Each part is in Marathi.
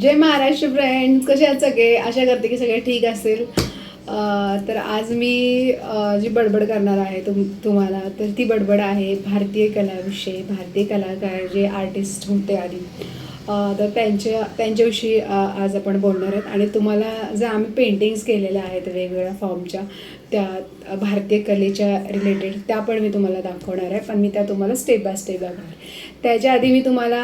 जय महाराष्ट्र फ्रेंड कसे आहात सगळे? आशा करते की सगळे ठीक असेल. तर आज मी जी बडबड करणार आहे तुम तुम्हाला तर ती बडबड आहे भारतीय कलाविषयी. भारतीय कलाकार जे आर्टिस्ट होते आधी. तर त्यांच्या त्यांच्याविषयी आज आपण बोलणार आहेत. आणि तुम्हाला जे आम्ही पेंटिंग्स केलेल्या आहेत वेगवेगळ्या फॉर्मच्या त्या भारतीय कलेच्या रिलेटेड त्या पण मी तुम्हाला दाखवणार आहे. पण मी त्या तुम्हाला स्टेप बाय स्टेप दाखवणार त्याच्या आधी मी तुम्हाला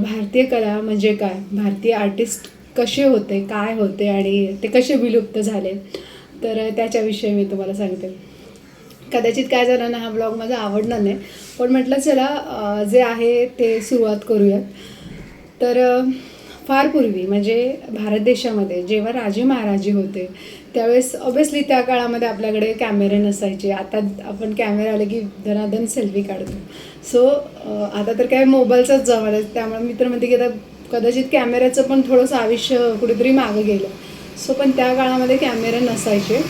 भारतीय कला म्हणजे काय? भारतीय आर्टिस्ट कसे होते? काय होते? आणि ते कसे विलुप्त झाले? तर त्याच्याविषयी मी तुम्हाला सांगते. कदाचित काय जणांना हा ब्लॉग माझा आवडणार नाही पण म्हटलं चला जे आहे ते सुरुवात करूयात. तर फार पूर्वी म्हणजे भारत देशामध्ये जेव्हा राजे महाराजे होते त्यावेळेस ऑब्विसली त्या काळामध्ये आपल्याकडे कॅमेरे नसायचे. आता आपण कॅमेरा आले की धनाधन सेल्फी काढतो. सो आता तर काय मोबाईलचाच जमाना आहे. त्यामुळे मी तर म्हणते की आता कदाचित कॅमेऱ्याचं पण थोडंसं आयुष्य कुठेतरी मागं गेलं. सो पण त्या काळामध्ये कॅमेरे नसायचे.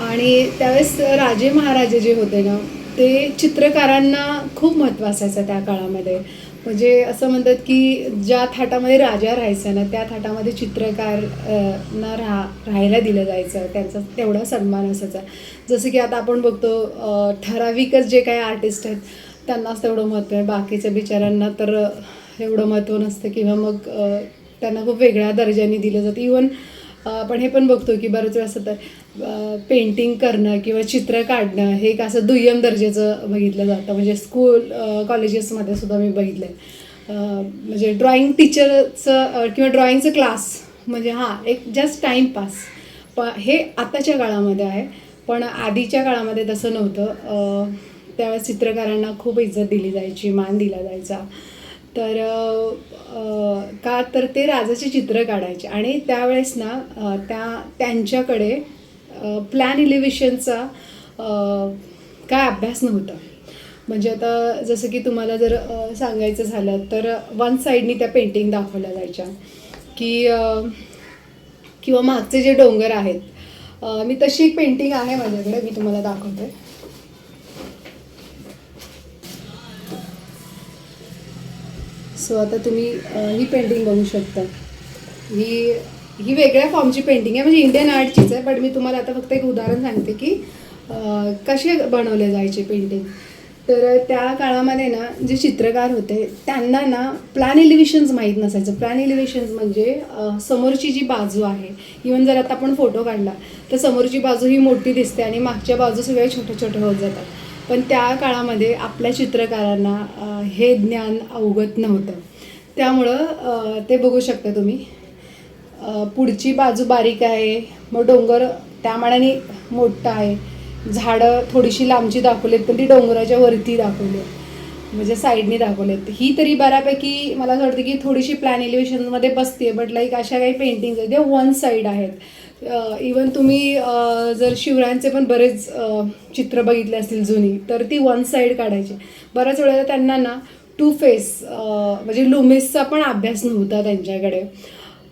आणि त्यावेळेस राजे महाराजे जे होते ना ते चित्रकारांना खूप महत्त्व असायचं त्या काळामध्ये. म्हणजे असं म्हणतात की ज्या थाटामध्ये राजा राहायचा ना त्या थाटामध्ये चित्रकार ना राहा राहायला दिलं जायचं त्यांचा तेवढा सन्मान असायचा. जसं की आता आपण बघतो ठराविकच जे काही आर्टिस्ट आहेत त्यांनाच तेवढं महत्त्व आहे. बाकीच्या बिचारांना तर एवढं महत्त्व नसतं किंवा मग त्यांना खूप वेगळ्या दर्जाने दिलं जातं. इवन आपण हे पण बघतो की बरंच वेळा असं तर पेंटिंग करणं किंवा चित्र काढणं हे एक असं दुय्यम दर्जाचं बघितलं जातं. म्हणजे स्कूल कॉलेजेसमध्ये सुद्धा मी बघितलं आहे म्हणजे ड्रॉइंग टीचरचं किंवा ड्रॉइंगचं क्लास म्हणजे हां एक जस्ट टाईमपास प हे आताच्या काळामध्ये आहे. पण आधीच्या काळामध्ये तसं नव्हतं. त्यावेळेस चित्रकारांना खूप इज्जत दिली जायची मान दिला जायचा. तर का तर ते राजाचे चित्र काढायचे. आणि त्यावेळेस ना त्या त्यांच्याकडे प्लॅन इलिव्हेशनचा काय अभ्यास नव्हता. म्हणजे आता जसं की तुम्हाला जर सांगायचं झालं तर वन साईडनी त्या पेंटिंग दाखवल्या जायच्या. की किंवा मागचे जे डोंगर आहेत मी तशी एक पेंटिंग आहे माझ्याकडे मी तुम्हाला दाखवते. सो आता तुम्ही ही पेंटिंग बघू शकता. ही ही वेगळ्या फॉर्मची पेंटिंग आहे म्हणजे इंडियन आर्टचीच आहे बट मी तुम्हाला आता फक्त एक उदाहरण सांगते की कसे बनवले जायचे पेंटिंग तर त्या काळामध्ये ना जे चित्रकार होते त्यांना ना प्लॅन एलिव्हेशन्स माहीत नसायचं. प्लॅन एलिव्हेशन्स म्हणजे समोरची जी बाजू आहे इवन जर आता आपण फोटो काढला तर समोरची बाजू ही मोठी दिसते आणि मागच्या बाजू सगळ्या छोट्या छोट्या होत जातात. पण त्या काळामध्ये आपल्या चित्रकारांना हे ज्ञान अवगत नव्हतं. त्यामुळं ते बघू शकता तुम्ही. पुढची बाजू बारीक आहे मग डोंगर त्या मानाने मोठा आहे. झाडं थोडीशी लांबची दाखवलीत पण ती डोंगराच्या वरती दाखवली म्हणजे साईडनी दाखवलेत. ही तरी बऱ्यापैकी मला असं वाटतं की थोडीशी प्लॅन एलिव्हेशनमध्ये बसते बट लाईक अशा काही पेंटिंग्स आहेत. जे वन साईड आहेत. इवन तुम्ही जर शिवरायांचे पण बरेच चित्र बघितले असतील जुनी तर ती वन साईड काढायची. बऱ्याच वेळेला त्यांना ना टू फेस म्हणजे लुमिसचा पण अभ्यास नव्हता त्यांच्याकडे.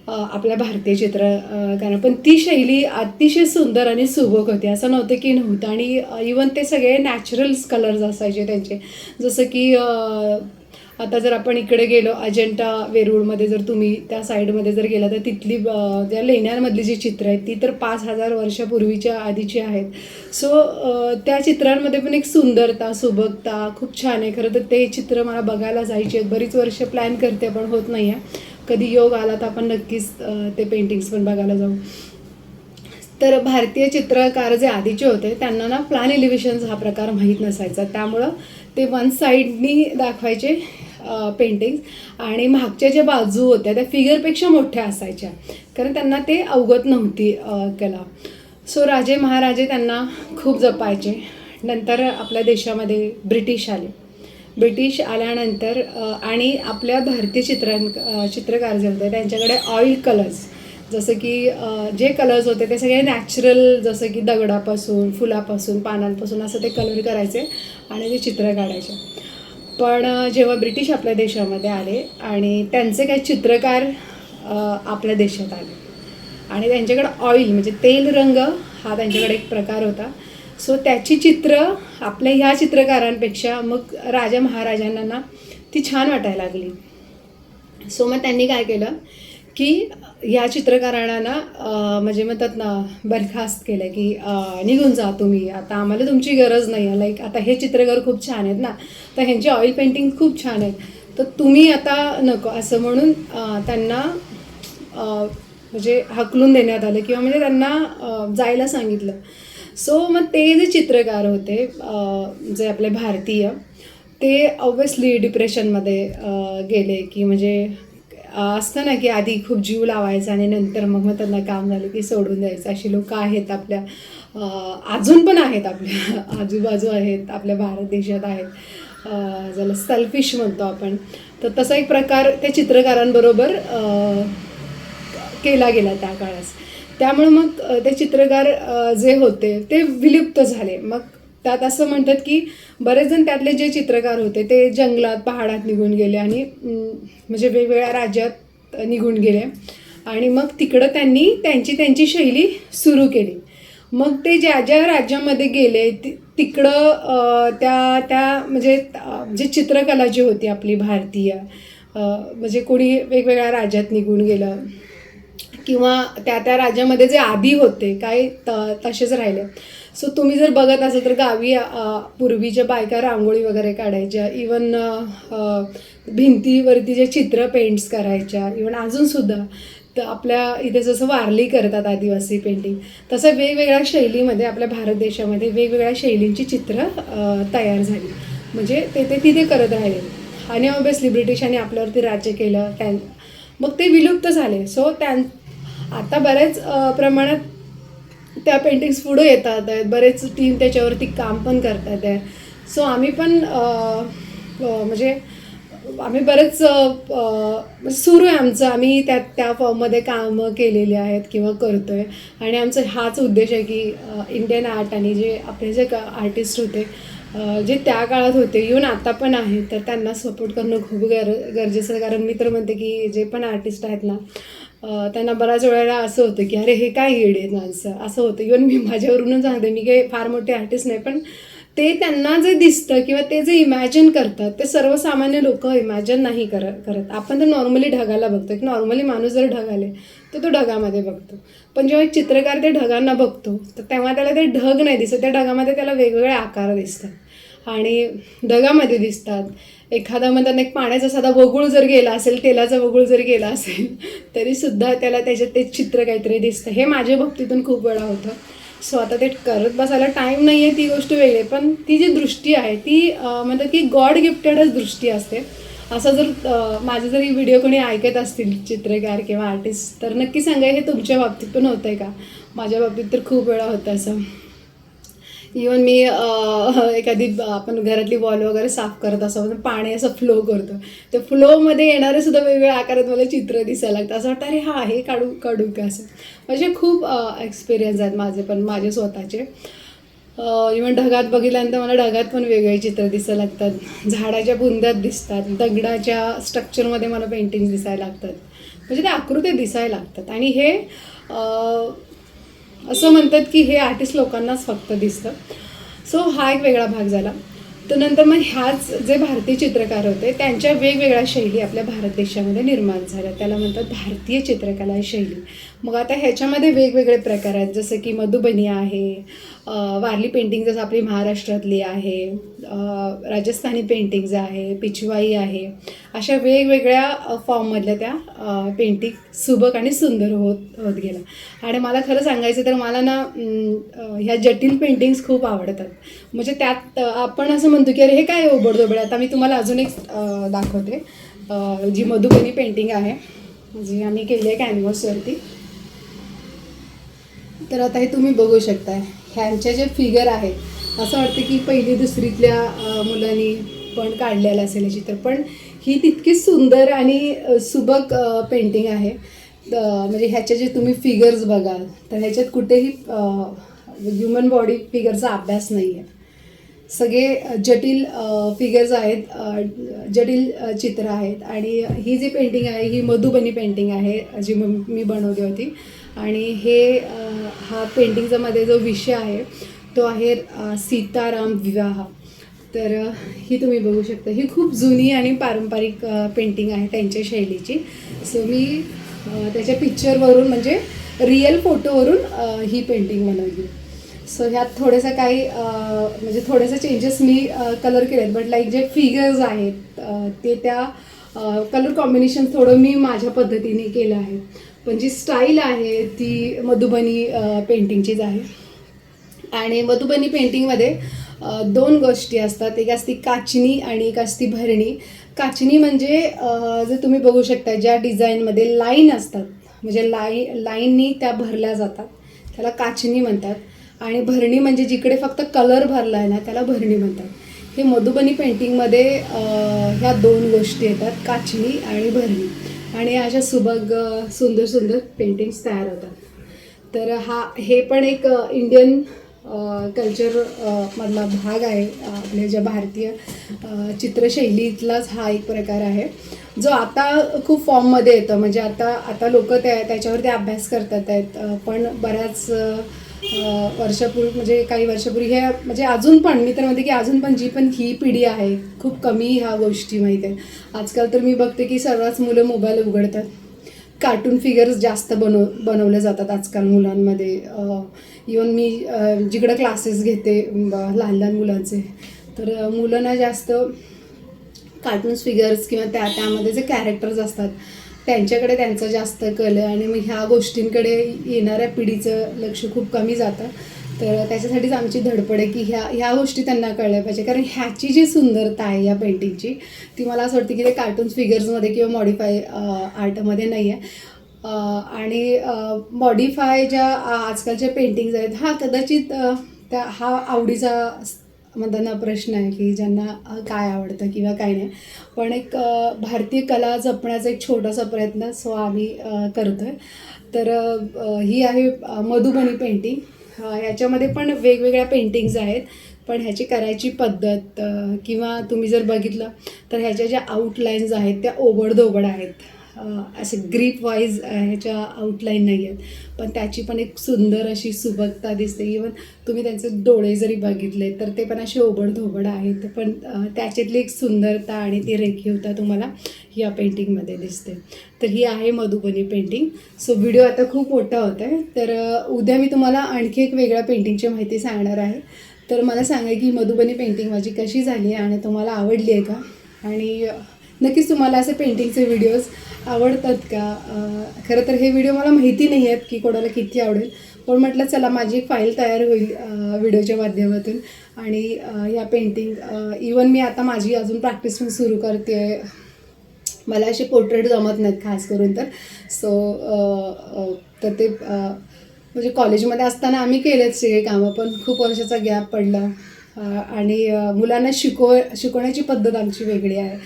आपल्या भारतीय चित्र कारण पण ती शैली अतिशय सुंदर आणि सुबक होती. असं नव्हतं की नव्हतं. आणि इवन ते सगळे नॅचरल्स कलर्स असायचे त्यांचे. जसं की आता जर आपण इकडे गेलो अजंठा वेरूळमध्ये जर तुम्ही त्या साईडमध्ये जर गेला तर तिथली ज्या लेण्यांमधली जी चित्र आहेत ती तर पाच हजार वर्षापूर्वीच्या आधीची आहेत. सो त्या चित्रांमध्ये पण एक सुंदरता सुबकता खूप छान आहे. खरं तर ते चित्र मला बघायला जायचे आहेत. बरीच वर्ष प्लॅन करते पण होत नाही आहे कधी योग आला तर आपण नक्कीच ते पेंटिंग्स पण बघायला जाऊ. तर भारतीय चित्रकार जे आधीचे होते त्यांना ना प्लॅन एलिव्हेशन्स हा प्रकार माहीत नसायचा. त्यामुळं ते वन साईडनी दाखवायचे. पेंटिंग्स आणि मागच्या ज्या बाजू होत्या त्या फिगरपेक्षा मोठ्या असायच्या. कारण त्यांना ते अवगत नव्हती कला. सो राजे महाराजे त्यांना खूप जपायचे. नंतर आपल्या देशामध्ये ब्रिटिश आले. ब्रिटिश आल्यानंतर आणि आपल्या भारतीय चित्रां चित्रकार जे होते त्यांच्याकडे ऑइल कलर्स जसं की जे कलर्स होते ते सगळे नॅचरल जसं की दगडापासून फुलापासून पानांपासून असं ते कलर करायचे आणि ते चित्र काढायचे. पण जेव्हा ब्रिटिश आपल्या देशामध्ये आले आणि त्यांचे काही चित्रकार आपल्या देशात आले. आणि त्यांच्याकडे ऑइल म्हणजे तेल रंग हा त्यांच्याकडे एक प्रकार होता. सो त्याची चित्र आपल्या ह्या चित्रकारांपेक्षा मग राजा महाराजांना ती छान वाटायला लागली. सो मग त्यांनी काय केलं की या चित्रकारांना ना म्हणजे म्हणतात ना बरखास्त केलं की निघून जा तुम्ही. आता आम्हाला तुमची गरज नाही आहे लाईक आता हे चित्रकार खूप छान आहेत ना. तर ह्यांची ऑइल पेंटिंग खूप छान आहेत. तर तुम्ही आता नको असं म्हणून त्यांना म्हणजे हकलून देण्यात आलं किंवा म्हणजे त्यांना जायला सांगितलं. सो मग ते जे चित्रकार होते जे आपले भारतीय ते ऑब्विसली डिप्रेशनमध्ये गेले की म्हणजे असतं ना की आधी खूप जीव लावायचा आणि नंतर मग मग त्यांना काम झालं की सोडून द्यायचं. अशी लोक आहेत आपल्या अजून पण आहेत आपल्या आजूबाजू आहेत आपल्या भारत देशात आहेत. ज्याला सेल्फिश म्हणतो आपण. तर तसा एक प्रकार त्या चित्रकारांबरोबर केला गेला त्या काळास त्यामुळे मग ते चित्रकार जे होते ते विलुप्त झाले. मग त्यात असं म्हणतात की बरेच जण त्यातले जे चित्रकार होते ते जंगलात पहाडात निघून गेले आणि म्हणजे वेगवेगळ्या राज्यात निघून गेले. आणि मग तिकडं त्यांनी त्यांची त्यांची शैली सुरू केली. मग ते ज्या ज्या राज्यामध्ये गेले ति तिकडं त्या त्या म्हणजे जे चित्रकला जी होती आपली भारतीय म्हणजे कोणी वेगवेगळ्या राज्यात निघून गेलं किंवा त्या त्या राज्यामध्ये जे आधी होते काय त तसेच राहिले सो तुम्ही जर बघत असाल तर गावी पूर्वीच्या बायका रांगोळी वगैरे काढायच्या इवन भिंतीवरती जे चित्र पेंट्स करायच्या इवन अजूनसुद्धा तर आपल्या इथे जसं वारली करतात आदिवासी पेंटिंग तसं वेगवेगळ्या शैलीमध्ये आपल्या भारत देशामध्ये वेगवेगळ्या शैलींची चित्र तयार झाली. म्हणजे ते ते तिथे करत राहिले. आणि ऑब्वियसली ब्रिटिशांनी आपल्यावरती राज्य केलं त्यां मग ते विलुप्त झाले. सो त्यां आता बऱ्याच प्रमाणात त्या पेंटिंग्स पुढे येतात आहेत. बरेच टीम त्याच्यावरती काम पण करतात आहे सो आम्ही पण म्हणजे आम्ही बरेच म्हणजे सुरू आहे आमचं. आम्ही त्या त्या फॉर्ममध्ये कामं केलेली आहेत किंवा करतो आहे आणि आमचा हाच उद्देश आहे की इंडियन आर्ट आणि जे आपले जे आर्टिस्ट होते जे त्या काळात होते इवन आता पण आहेत तर त्यांना सपोर्ट करणं खूप गर गरजेचं कारण मी तर म्हणते की जे पण आर्टिस्ट आहेत ना त्यांना बऱ्याच वेळेला असं होतं की अरे हे काय येडे आहेत माणसं? असं होतं. इवन मी माझ्यावरूनच सांगते. मी काही फार मोठे आर्टिस्ट नाही पण ते त्यांना जे दिसतं किंवा ते जे इमॅजिन करतात ते सर्वसामान्य लोक इमॅजिन नाही कर करत. आपण तर नॉर्मली ढगाला बघतो. की नॉर्मली माणूस जर ढग आले तर तो ढगामध्ये बघतो. पण जेव्हा एक चित्रकार ते ढगांना बघतो तर तेव्हा त्याला ते ढग नाही दिसत. त्या ढगामध्ये त्याला वेगवेगळे आकार दिसतात. आणि ढगामध्ये दिसतात. एखादा म्हणतात एक पाण्याचा साधा वगुळ जर गेला असेल तेलाचा वगुळ जर गेला असेल तरीसुद्धा त्याला त्याच्यात ते चित्र काहीतरी दिसतं. हे माझ्या बाबतीतून खूप वेळा होतं. सो आता ते करत बसायला टाईम नाही आहे ती गोष्ट वेगळी आहे. पण ती जी दृष्टी आहे ती म्हणतात की गॉड गिफ्टेडच दृष्टी असते. असं जर माझे जरी व्हिडिओ कोणी ऐकत असतील चित्रकार किंवा आर्टिस्ट तर नक्की सांगा हे तुमच्या बाबतीत पण होतं आहे का? माझ्या बाबतीत तर खूप वेळा होतं असं. इवन मी एखादी आपण घरातली वॉल वगैरे साफ करत असं तर पाणी असं फ्लो करतो. तर फ्लोमध्ये येणारे सुद्धा वेगवेगळ्या आकारात मला चित्र दिसायला लागतं. असं वाटतं अरे हा हे काढू काढू का असं. म्हणजे खूप एक्सपिरियन्स आहेत माझे पण माझे स्वतःचे. इवन ढगात बघितल्यानंतर मला ढगात पण वेगवेगळे चित्र दिसायला लागतात. झाडाच्या बुंद्यात दिसतात. दगडाच्या स्ट्रक्चरमध्ये मला पेंटिंग्स दिसायला लागतात. म्हणजे त्या आकृत्या दिसायला लागतात. आणि हे असं म्हणतात की हे आर्टिस्ट लोकांनाच फक्त दिसतं सो हा एक वेगळा भाग झाला. तर नंतर मग ह्याच जे भारतीय चित्रकार होते त्यांच्या वेगवेगळ्या शैली आपल्या भारत देशामध्ये निर्माण झाल्या. त्याला म्हणतात भारतीय चित्रकला शैली. मग आता ह्याच्यामध्ये वेगवेगळे प्रकार आहेत. जसं की मधुबनी आहे वारली पेंटिंग जसं आपली महाराष्ट्रातली आहे राजस्थानी पेंटिंग्ज आहे पिछवाई आहे अशा वेगवेगळ्या फॉर्ममधल्या त्या पेंटिंग सुबक आणि सुंदर होत होत गेला आणि मला खरं सांगायचं तर मला ना ह्या जटिल पेंटिंग्स खूप आवडतात. म्हणजे त्यात आपण असं म्हणतो की अरे हे काय ओबडदोबड आता मी तुम्हाला अजून एक दाखवते. जी मधुबनी पेंटिंग आहे जी आम्ही केली आहे कॅनव्हसवरती तर आता हे तुम्ही बघू शकताय. ह्यांचे जे फिगर आहेत असं वाटतं की पहिली दुसरीतल्या मुलांनी पण काढलेलं असेल हे चित्र. पण ही तितकी सुंदर आणि सुबक पेंटिंग आहे. म्हणजे ह्याचे जे तुम्ही फिगर्स बघाल तर ह्याच्यात कुठेही ह्युमन बॉडी फिगरचा अभ्यास नाही आहे सगळे जटिल फिगर्स आहेत जटिल चित्र आहेत. आणि ही जी पेंटिंग आहे ही मधुबनी पेंटिंग आहे जी मी बनवली होती. आणि हे हा पेंटिंगचा मध्ये जो विषय आहे तो आहे सीताराम विवाह. तर ही तुम्ही बघू शकता. ही खूप जुनी आणि पारंपरिक पेंटिंग आहे त्यांच्या शैलीची. सो मी त्याच्या पिक्चरवरून म्हणजे रिअल फोटोवरून ही पेंटिंग बनवली. सो ह्यात थोडंसं काही म्हणजे थोडेसे चेंजेस मी कलर केलेत. बट लाईक जे फिगर्स आहेत ते त्या कलर कॉम्बिनेशन थोडं मी माझ्या पद्धतीने केलं आहे. पण जी स्टाईल आहे ती मधुबनी पेंटिंगचीच आहे. आणि मधुबनी पेंटिंगमध्ये दोन गोष्टी असतात. एक असती काचणी आणि एक असती भरणी. काचणी म्हणजे जे तुम्ही बघू शकता ज्या डिझाईनमध्ये लाईन असतात. म्हणजे लाई लाईननी त्या भरल्या जातात. त्याला काचणी म्हणतात. आणि भरणी म्हणजे जिकडे फक्त कलर भरला आहे ना त्याला भरणी म्हणतात. हे मधुबनी पेंटिंगमध्ये ह्या दोन गोष्टी येतात काचणी आणि भरणी. आणि अशा सुबक सुंदर सुंदर पेंटिंग्स तयार होतात. तर हा हे पण एक इंडियन कल्चर मधला भाग आहे आपल्या ज्या भारतीय चित्रशैलीतलाच हा एक प्रकार आहे. जो आता खूप फॉर्ममध्ये येतं. म्हणजे आता आता लोक त्या त्याच्यावरती अभ्यास करतात आहेत. पण बऱ्याच वर्षपूर्वी म्हणजे काही वर्षापूर्वी हे म्हणजे अजून पण मी तर म्हणते की अजून पण जी पण ही पिढी आहे खूप कमी ह्या गोष्टी माहीत आहे आजकाल तर मी बघते की सर्वच मुलं मोबाईल उघडतात. कार्टून फिगर्स जास्त बनव बनवले जातात आजकाल मुलांमध्ये. इवन मी जिकडं क्लासेस घेते लहान लहान मुलांचे तर मुलांना मुलं ना जास्त कार्टून्स फिगर्स किंवा त्या त्यामध्ये जे कॅरेक्टर्स असतात त्यांच्याकडे त्यांचा जास्त कल आहे आणि मग ह्या गोष्टींकडे येणाऱ्या पिढीचं लक्ष खूप कमी जातं. तर त्याच्यासाठीच आमची धडपड आहे की ह्या ह्या गोष्टी त्यांना कळल्या पाहिजे. कारण ह्याची जी सुंदरता आहे या पेंटिंगची ती मला असं वाटते की ते कार्टून्स फिगर्समध्ये किंवा मॉडिफाय आर्टमध्ये नाही आहे आणि मॉडिफाय ज्या आजकालच्या पेंटिंग्ज आहेत हा कदाचित त्या हा आवडीचा मग त्यांना प्रश्न आहे की ज्यांना काय आवडतं किंवा काय नाही. पण एक भारतीय कला जपण्याचा एक छोटासा प्रयत्न सो आम्ही करतो आहे तर ही आहे मधुबनी पेंटिंग ह्याच्यामध्ये पण वेगवेगळ्या पेंटिंग्ज आहेत. पण ह्याची करायची पद्धत किंवा तुम्ही जर बघितलं तर ह्याच्या ज्या आउटलाईन्स आहेत त्या ओबडधोबड आहेत. असे ग्रीप वाईज ह्याच्या आउटलाईन नाही आहेत. पण त्याची पण एक सुंदर अशी सुबकता दिसते. इवन तुम्ही त्यांचे डोळे जरी बघितले तर ते पण असे ओबडधोबड आहेत. पण त्याच्यातली एक सुंदरता आणि ती रेखीवता तुम्हाला या पेंटिंगमध्ये दिसते. तर ही आहे मधुबनी पेंटिंग सो व्हिडिओ आता खूप मोठा होता आहे. तर उद्या मी तुम्हाला आणखी एक वेगळ्या पेंटिंगची माहिती सांगणार आहे. तर मला सांगा की मधुबनी पेंटिंग माझी कशी झाली आहे आणि तुम्हाला आवडली आहे का? आणि नक्कीच तुम्हाला असे पेंटिंगचे व्हिडिओज आवडतात का? खरं तर हे व्हिडिओ मला माहिती नाही आहेत की कोणाला किती आवडेल. पण म्हटलं चला माझी एक फाईल तयार होईल व्हिडिओच्या माध्यमातून. आणि या पेंटिंग इवन मी आता माझी अजून प्रॅक्टिस पण सुरू करते आहे मला असे पोर्ट्रेट जमत नाहीत खास करून तर. सो तर ते म्हणजे कॉलेजमध्ये असताना आम्ही केलेच सगळे कामं पण खूप वर्षाचा गॅप पडला. आणि मुलांना शिकव शिकवण्याची पद्धत आमची वेगळी आहे.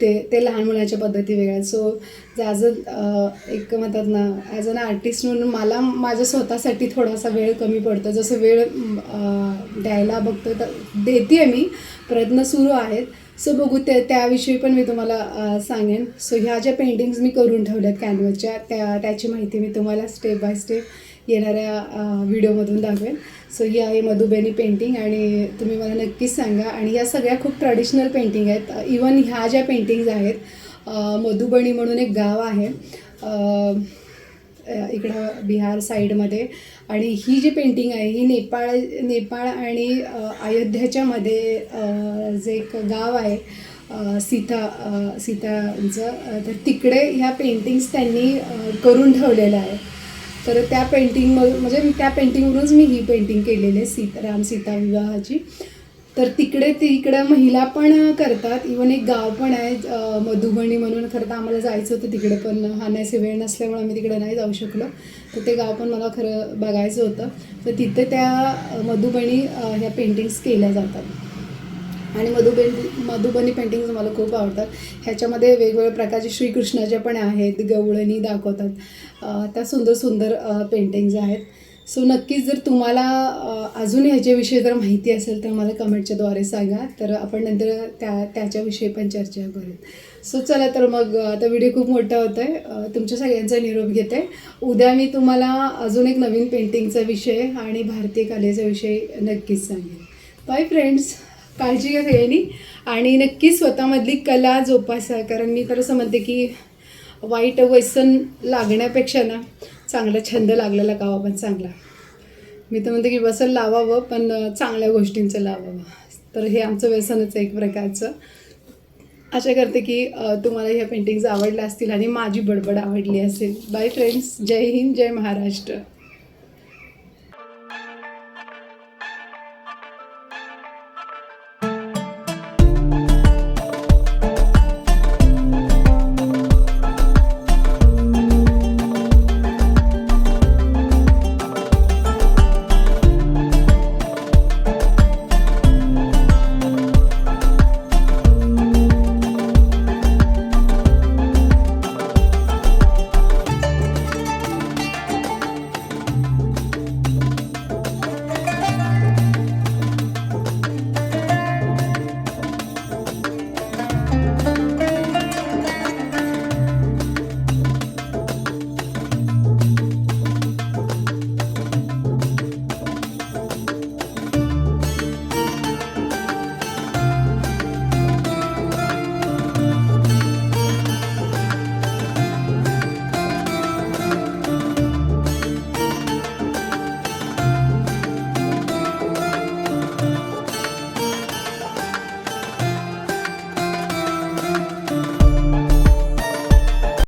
ते ते लहान मुलांच्या पद्धती वेगळ्या. सो ॲज अ एक म्हणतात ना ॲज अन आर्टिस्ट म्हणून मला माझ्या स्वतःसाठी थोडासा वेळ कमी पडतो. जसं वेळ द्यायला बघतो तर देते मी प्रयत्न सुरू आहेत. सो बघू त्या त्याविषयी पण मी तुम्हाला सांगेन. सो ह्या ज्या पेंटिंग्स मी करून ठेवल्यात कॅनव्हसच्या त्या त्याची माहिती मी तुम्हाला स्टेप बाय स्टेप येणाऱ्या व्हिडिओमधून दाखवेन. सो ही आहे मधुबेनी पेंटिंग आणि तुम्ही मला नक्कीच सांगा. आणि या सगळ्या खूप ट्रॅडिशनल पेंटिंग आहेत. इवन ह्या ज्या पेंटिंग्ज आहेत मधुबणी मधुबनी म्हणून एक गाव आहे. इकडं बिहार साईडमध्ये आणि ही जी पेंटिंग आहे ही नेपाळ नेपाळ आणि अयोध्याच्यामध्ये जे एक गाव आहे सीता सीतांचं तर तिकडे ह्या पेंटिंग्स त्यांनी करून ठेवलेल्या आहे तर त्या पेंटिंग म्हणजे त्या पेंटिंगवरूनच मी ही पेंटिंग केलेली आहे सीता राम सीता विवाहाची. तर तिकडे ते इकडं महिला पण करतात. इवन एक गाव पण आहे मधुबनी म्हणून. खरं तर आम्हाला जायचं होतं तिकडे पण हा नाही वेळ नसल्यामुळे आम्ही तिकडे नाही जाऊ शकलो. तर ते गाव पण मला खरं बघायचं होतं. तर तिथे त्या मधुबनी ह्या पेंटिंग्स केल्या जातात. आणि मधुबेन मधुबनी पेंटिंग्स मला खूप आवडतात. ह्याच्यामध्ये वेगवेगळ्या प्रकारचे श्रीकृष्णाच्या पण आहेत गवळणी दाखवतात. त्या सुंदर सुंदर पेंटिंग्ज आहेत. सो नक्कीच जर तुम्हाला अजून ह्याच्याविषयी जर माहिती असेल तर मला कमेंटच्याद्वारे सांगा. तर आपण नंतर त्या त्याच्याविषयी पण चर्चा करूयात सो चला तर मग आता व्हिडिओ खूप मोठा होत आहे तुमच्या सगळ्यांचा निरोप घेते. उद्या मी तुम्हाला अजून एक नवीन पेंटिंगचा विषय आणि भारतीय कलेचा विषय नक्कीच सांगेन. बाय फ्रेंड्स काळजी घ्या सगळ्यांनी. आणि नक्की स्वतःमधली कला जोपासा कारण मी तर असं म्हणते की वाईट व्यसन लागण्यापेक्षा ना चांगला छंद लागलेला गावा पण चांगला. मी तर म्हणते की व्यसन लावावं पण चांगल्या गोष्टींचं लावावं. तर हे आमचं व्यसनच आहे एक प्रकारचं. आशा करते की तुम्हाला ह्या पेंटिंग्ज आवडल्या असतील आणि माझी बडबड आवडली असेल. Bye friends Jai Hind Jai Maharashtra.